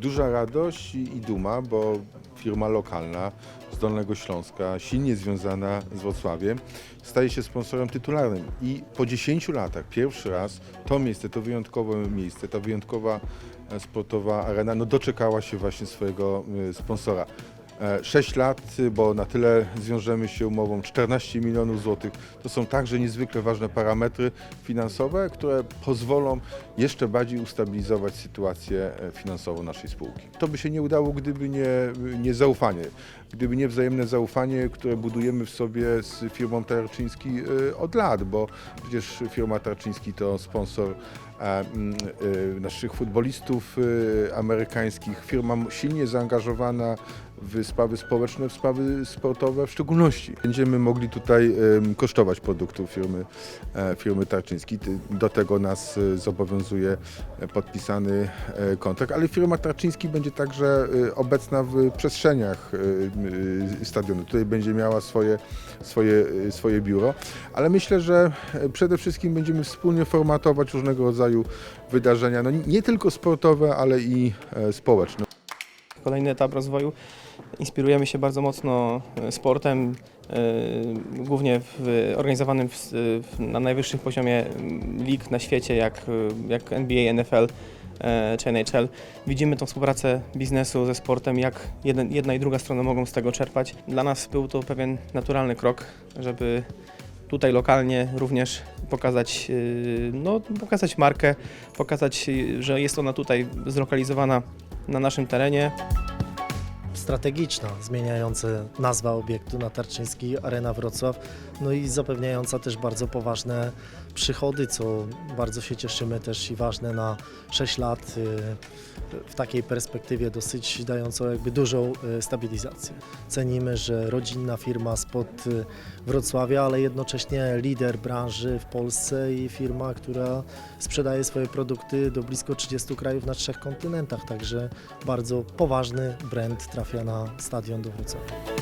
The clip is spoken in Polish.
Duża radość i, i duma, bo firma lokalna z Dolnego Śląska, silnie związana z Wrocławiem, staje się sponsorem tytularnym. I po 10 latach pierwszy raz to miejsce, to wyjątkowe miejsce, ta wyjątkowa e, sportowa arena, no doczekała się właśnie swojego e, sponsora. 6 lat, y, bo na tyle zwiążemy się umową 14 milionów złotych. To są także niezwykle ważne parametry finansowe, które pozwolą jeszcze bardziej ustabilizować sytuację e, finansową naszej spółki. To by się nie udało, gdyby nie, nie zaufanie, gdyby nie wzajemne zaufanie, które budujemy w sobie z firmą Tarczyński e, od lat, bo przecież firma Tarczyński to sponsor e, e, naszych futbolistów e, amerykańskich, firma silnie zaangażowana w sprawy społeczne, w sprawy sportowe w szczególności. Będziemy mogli tutaj kosztować produktów firmy, e, firmy Tarczyński. Do tego nas e, zobowiązuje e, podpisany e, kontrakt, ale firma Tarczyński będzie także obecna w przestrzeniach stadionu. Tutaj będzie miała swoje, swoje, swoje biuro, ale myślę, że przede wszystkim będziemy wspólnie formatować różnego rodzaju wydarzenia, no nie- tylko sportowe, ale i e, społeczne. Kolejny etap rozwoju. Inspirujemy się bardzo mocno e, sportem, e, głównie w, organizowanym w, na najwyższym poziomie mm, lig na świecie, jak, jak NBA, NFL czy NHL. Widzimy tą współpracę biznesu ze sportem, jak jedna i druga strona mogą z tego czerpać. Dla nas był to pewien naturalny krok, żeby tutaj lokalnie również pokazać, e, no, pokazać markę, pokazać, e, że jest ona tutaj zlokalizowana na naszym terenie. Strategiczna, zmieniająca nazwa obiektu na Tarczyński Arena Wrocław, no i zapewniająca też bardzo poważne przychody, co bardzo się cieszymy też i ważne na 6 lat y, w takiej perspektywie dosyć dającą jakby dużą y, stabilizację. Cenimy, że rodzinna firma spod y, Wrocławia, ale jednocześnie lider branży w Polsce i firma, która sprzedaje swoje produkty do blisko 30 krajów na trzech kontynentach, także bardzo poważny brand trafia na stadion do Wrocławia.